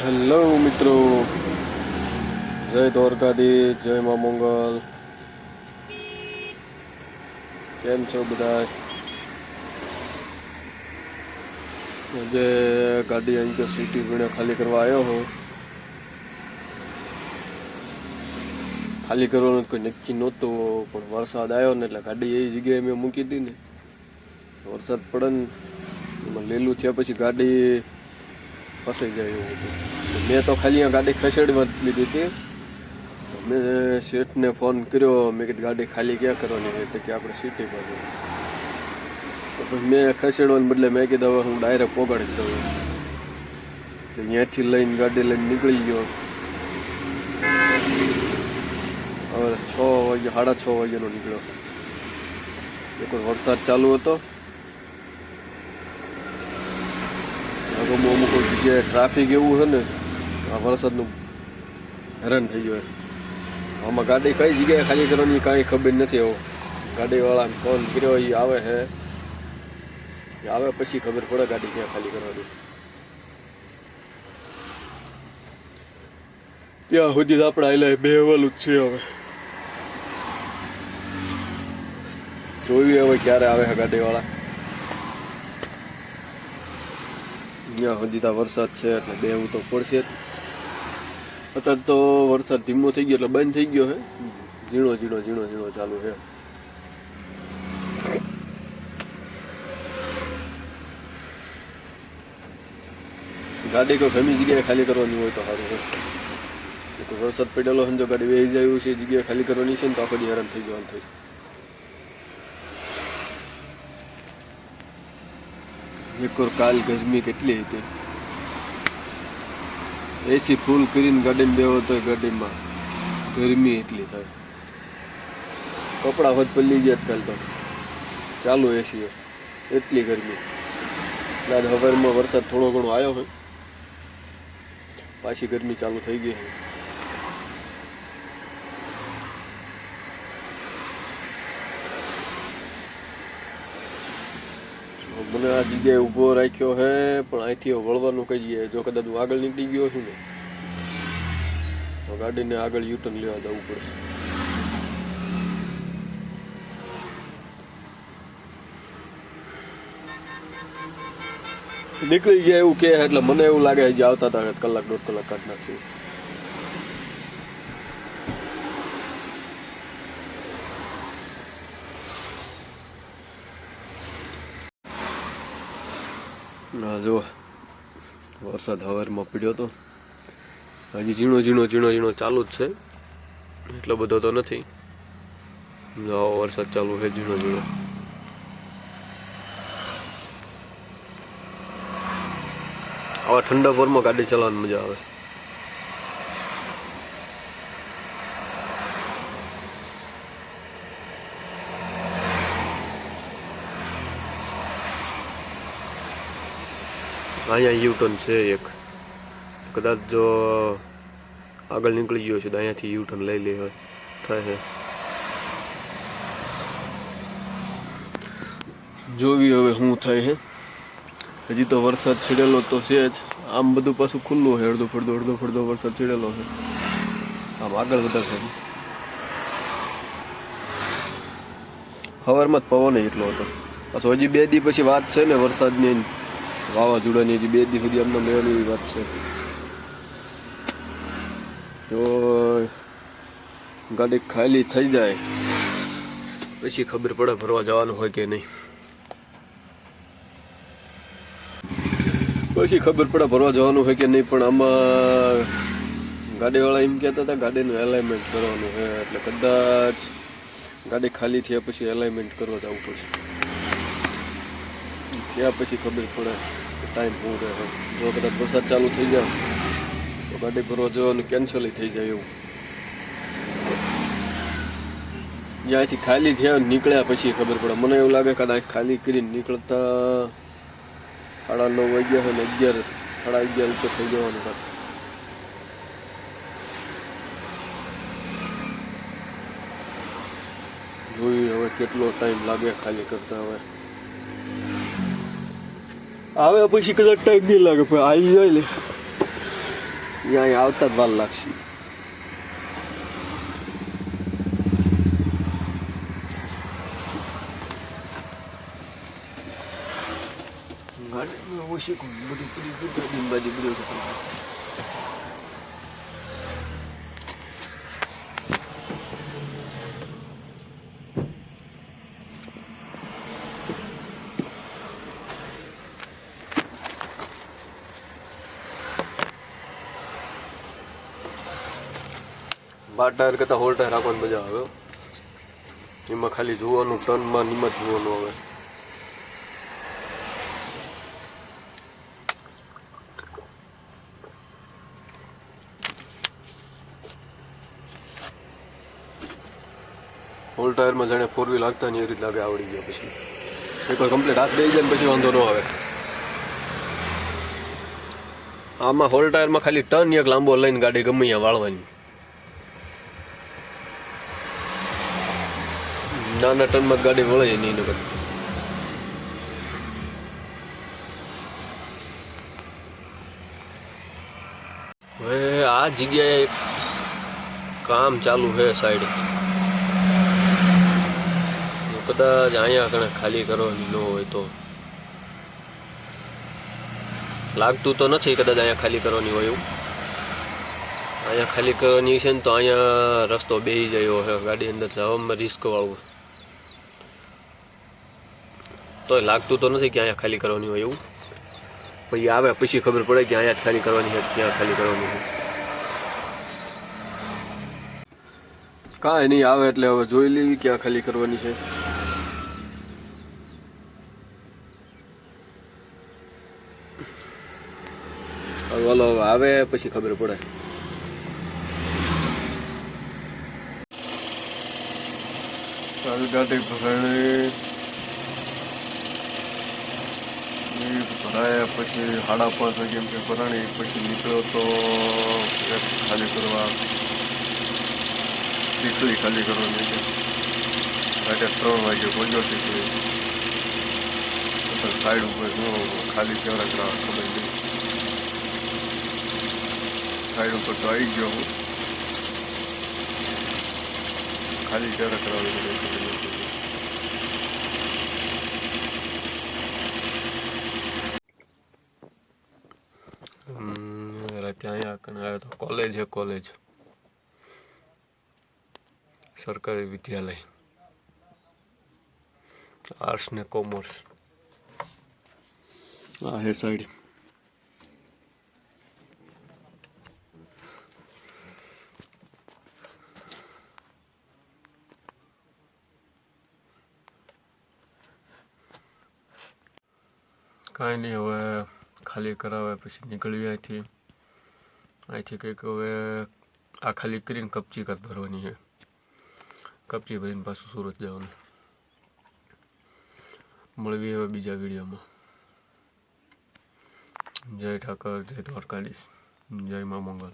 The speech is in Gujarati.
હેલો મિત્રો. જય દ્વારકાધી જય મા મંગલ. કેમ છો બધા આજે ગાડી અહીં સિટી ગણે ખાલી કરવા આવ્યો હું. ખાલી કરવાનું કોઈ નક્કી નહોતું, પણ વરસાદ આવ્યો ને એટલે ગાડી એ જગ્યાએ મેં મૂકી હતી ને. વરસાદ પડે ને, એમાં લીલું થયા પછી ગાડી ફસાઈ જાય હતું. મેં તો ખાલી ગાડી ખસેડવા જ લીધી હતી. મેં શેઠને ફોન કર્યો. મેં કીધું, ગાડી ખાલી ક્યાં કરવાની તો કે આપણે સિટી બાજુ તો મેં ખસેડવાને બદલે મેં કીધું, હવે હું ડાયરેક્ટ પોગાડી દઉં તો અહીંયાથી લઈને ગાડી લઈને નીકળી ગયો. હવે છ વાગ્યા, સાડા છ વાગ્યાનો નીકળ્યો. એક વરસાદ ચાલુ હતો. અમુક અમુક જગ્યાએ ટ્રાફિક એવું છે ને, આ વરસાદનું હેરાન થઈ ગયો આમાં ગાડી કઈ જગ્યાએ ખાલી કરવાની કાંઈ ખબર નથી આવું ગાડીવાળા ફોન કર્યો એ આવે છે એ આવે પછી ખબર પડે ગાડી ક્યાં ખાલી કરવાની. ત્યાં સુધી તો આપણે આવેલા બે જ છે હવે. જોઈએ હવે ક્યારે આવે છે ગાડીવાળા. ત્યાં સુધી ત્યાં વરસાદ છે એટલે બેવું તો પડશે. જ અત્યારે તો વરસાદ ધીમો થઈ ગયો એટલે બંધ થઈ ગયો છે ઝીણો ઝીણો ઝીણો ઝીણો ચાલુ છે ગાડી કોઈ ગમી જગ્યાએ ખાલી કરવાની હોય તો સારું હોય વરસાદ પડેલો હોય તો ગાડી વહી જાય છે, જગ્યાએ ખાલી કરવાની છે ને તો આખો દી હેરાન થઈ જવાનું થઈ એક કાલ ગરમી કેટલી હતી? એસી ફૂલ કરીને ગાડીમાં બેવો તો ગાડીમાં ગરમી એટલી થાય. કપડા હોત પલ્લી ગયા કાલ તો. ચાલુ એસી એટલી ગરમી. એટલે આજ સવારમાં વરસાદ થોડો ઘણો આવ્યો હોય. પાછી ગરમી ચાલુ થઈ ગઈ છે. મને આ જગ્યાએ ઊભો રાખ્યો હે, પણ અહીંથી વળવાનું કહીએ જો કદાચ હું આગળ નીકળી ગયો છું ને, તો ગાડીને આગળ યુટર્ન લેવા જવું પડશે. નીકળી ગયા એવું કે એટલે મને એવું લાગે આવતા હતા કલાક દોઢ કલાક કાઢ નાખશું. જો વરસાદ હવારમાં પડ્યો હતો હજી ઝીણો ઝીણો ઝીણો ઝીણો ચાલુ જ છે. એટલો બધો તો નથી. જો વરસાદ ચાલુ છે, ઝીણો ઝીણો. આવા ઠંડા પરમાં ગાડી ચલાવવાની મજા આવે. અહીંયા યુટર્ન છે એક. કદાચ જો આગળ નીકળી ગયો છે તો અહીંયાથી યુટર્ન લઈ લે થાય છે જોવી હવે શું થાય છે હજી તો વરસાદ છેડેલો તો છે જ. આમ બધું પાછું ખુલ્લું છે અડધો ફડધો અડધો ફડધો વરસાદ છેડેલો છે આમ આગળ વધારે સવારમાં જ પવન એટલો હતો. પાછો હજી બે દી પછી વાત છે ને વરસાદની વાવાઝોડાની હજી બે દી સુધી અમને મેળવી વાત છે. તો ગાડી ખાલી થઈ જાય. પછી ખબર પડે ફરવા જવાનું હોય કે નહીં. પછી ખબર પડે ફરવા જવાનું હોય કે નહીં, પણ આમાં ગાડીવાળા એમ કહેતા હતા, ગાડીનું એલાઇનમેન્ટ કરવાનું છે એટલે કદાચ ગાડી ખાલી થયા પછી એલાઇનમેન્ટ કરવા જવું પડશે. ત્યાં પછી ખબર પડે. ટાઈમ શું રહે જો કદાચ વરસાદ ચાલુ થઈ જાય, તો ગાડી ભરવા જવાનું કેન્સલ થઈ જાય એવું. જ્યાંથી ખાલી થયા નીકળ્યા પછી ખબર પડે. મને એવું લાગે કદાચ ખાલી કરીને નીકળતા સાડા નવ વાગ્યા હોય ને અગિયાર, સાડા અગિયાર ઉપર થઈ જવાનું કાંઈ. જોયું હવે કેટલો ટાઈમ લાગે ખાલી કરતા હવે. આવે પછી કદાચ ટાઈમ નહીં લાગે, પણ આવી જાય લે. અહીંયા આવતા જ વાર લાગશે. ઓછી કોઈ, બધી પૂરી પૂરી ગાડીની બાજુ બાર ટાયર કરતાં હોલ ટાયર રાખવાની મજા આવે એમાં ખાલી જોવાનું, ટર્નમાં નિમત જોવાનું આવે. હોલ ટાયરમાં જાણે ફોર વ્હીલ લાગતા નહીં એ રીતે લાગે આવડી ગયા પછી. એકવાર કમ્પ્લીટ હાથ દઈ જાય પછી વાંધો ન આવે. આમાં હોલ ટાયરમાં ખાલી ટર્ન એક લાંબો લઈને ગાડી ગમે ત્યાં વાળવાની. નાના ટર્નમાં જ ગાડી વળે નહીં નગર હવે આ જગ્યાએ કામ ચાલુ છે સાઈડ કદાચ અહીંયા કણે ખાલી કરવાની ન હોય તો. લાગતું તો નથી કદાચ અહીંયા ખાલી કરવાની હોય એવું. અહીંયા ખાલી કરવાની છે ને તો અહીંયા રસ્તો બેસી ગયો છે. ગાડી અંદર જવામાં રિસ્ક તોય લાગતું તો નથી કે અહીંયા ખાલી કરવાની હોય એવું. પછી આવે પછી ખબર પડે કે અહીંયા જ ખાલી કરવાની છે ક્યાં ખાલી કરવાની છે. કાંઈ નહીં આવે એટલે હવે જોઈ લેવી ક્યાં ખાલી કરવાની છે. વાલો ઓલો હવે આવે પછી ખબર પડે. સારું ગાડી ભરાણી એ પછી સાડા પાંચ વાગે કે ભરાણી પછી નીકળ્યો તો ખાલી કરવા ટીકડી ખાલી કરવાની રાતે ત્રણ વાગે પહોંચ્યો ટીકડી સાઈડ ઉપર જો ખાલી કેવડા કરવા ખબર નહીં સાઈડ ઉપર તો આવી ગયો હું. ખાલી કેવડા કરાવવાની મને ખબર નથી. હમ, અહીંયા તો કોલેજ હે કોલેજ સરકારી વિદ્યાલય. આર્ટ્સ ને કોમર્સ આ હે સાઈડ. કાંઈ નહીં હવે ખાલી કરાવે પછી નીકળવી અહીંથી. અહીંથી કંઈક હવે આ ખાલી કરીને કપચી કાંક ભરવાની છે. કપચી ભરીને પાછું સુરત જવાનું. મળવી હવે બીજા વિડીયોમાં. જય ઠાકર, જય દ્વારકાધીશ. જય મા મંગલ.